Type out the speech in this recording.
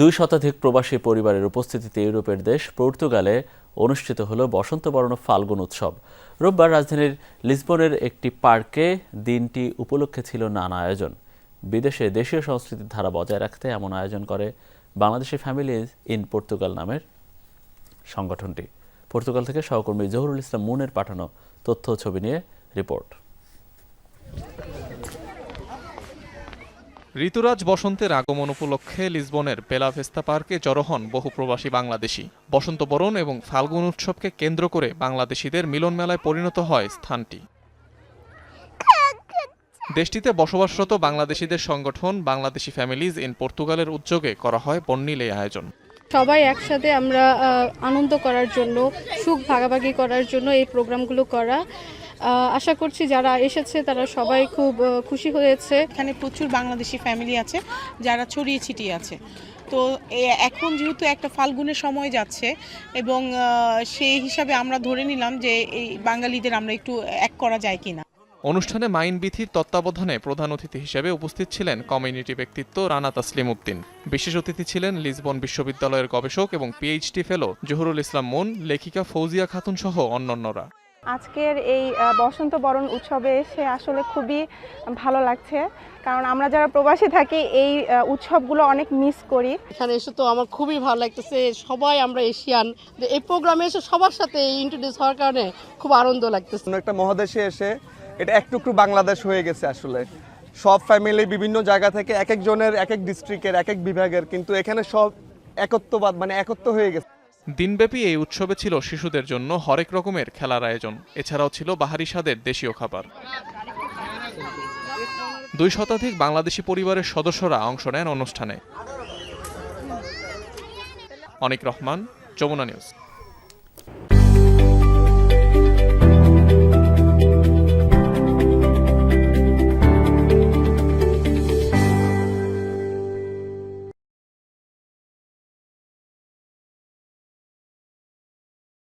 দুই শতাধিক প্রবাসী পরিবারের উপস্থিতিতে ইউরোপের দেশ পর্তুগালে অনুষ্ঠিত হল বসন্ত বরণ ফাল্গুন উৎসব। রোববার রাজধানীর লিসবনের একটি পার্কে দিনটি উপলক্ষে ছিল নানা আয়োজন। বিদেশে দেশীয় সংস্কৃতির ধারা বজায় রাখতে এমন আয়োজন করে বাংলাদেশি ফ্যামিলিজ ইন পর্তুগাল নামের সংগঠনটি। পর্তুগাল থেকে সহকর্মী জহুরুল ইসলাম মুনের পাঠানো তথ্য ছবি নিয়ে রিপোর্ট। ঋতুরাজ বসন্তের আগমন উপলক্ষে লিসবনের বেলাভেস্তা পার্কে জড়ো হন বহু প্রবাসী বাংলাদেশি। বসন্ত বরণ এবং ফাল্গুন উৎসবকে কেন্দ্র করে বাংলাদেশিদের মিলন মেলায় পরিণত হয় স্থানটি। দেশটিতে বসবাসরত বাংলাদেশিদের সংগঠন বাংলাদেশি ফ্যামিলিজ ইন পর্তুগালের উদ্যোগে করা হয় বন্নিল এই আয়োজন। সবাই একসাথে আমরা আনন্দ করার জন্য, সুখ ভাগাভাগি করার জন্য এই প্রোগ্রামগুলো করা। আশা করছি যারা এসেছে তারা সবাই খুব খুশি হয়েছে। এখানে প্রচুর বাংলাদেশি ফ্যামিলি আছে, যারা ছড়িয়ে ছিটিয়ে আছে। তো এখন যেহেতু একটা ফাল্গুনের সময় যাচ্ছে এবং সেই হিসাবে আমরা ধরে নিলাম যে এই বাঙালিদের আমরা একটু এক করা যায় কিনা। অনুষ্ঠানে মাইন বিথির তত্ত্বাবধানে প্রধান অতিথি হিসেবে উপস্থিত ছিলেন কমিউনিটি ব্যক্তিত্ব রানা তাসলিম উদ্দিন। বিশেষ অতিথি ছিলেন লিসবন বিশ্ববিদ্যালয়ের গবেষক এবং পিএইচডি ফেলো জহুরুল ইসলাম মন লেখিকা ফৌজিয়া খাতুন সহ অন্যান্যরা। আজকের এই বসন্ত বরণ উৎসবে এসে আসলে খুবই ভালো লাগছে। কারণ আমরা যারা প্রবাসী থাকি এই উৎসবগুলো অনেক মিস করি। এখানে এসে তো আমার খুবই ভালো লাগতেছে। সবাই আমরা এশিয়ান। এই প্রোগ্রামে এসে সবার সাথে ইন্ট্রোডিউস হওয়ার কারণে খুব আনন্দ লাগতেছে। একটা মহাদেশে এসে এটা একটু একটু বাংলাদেশ হয়ে গেছে আসলে। সব ফ্যামিলি বিভিন্ন জায়গা থেকে এক একজনের এক এক ডিস্ট্রিক্টের এক এক বিভাগের, কিন্তু এখানে সব একত্ববাদ মানে একত্ব হয়ে গেছে। দিনব্যাপী এই উৎসবে ছিল শিশুদের জন্য হরেক রকমের খেলার আয়োজন। এছাড়াও ছিল বাহারি স্বাদের দেশীয় খাবার। দুই শতাধিক বাংলাদেশি পরিবারের সদস্যরা অংশ নেন অনুষ্ঠানে। অনিক রহমান, যমুনা নিউজ।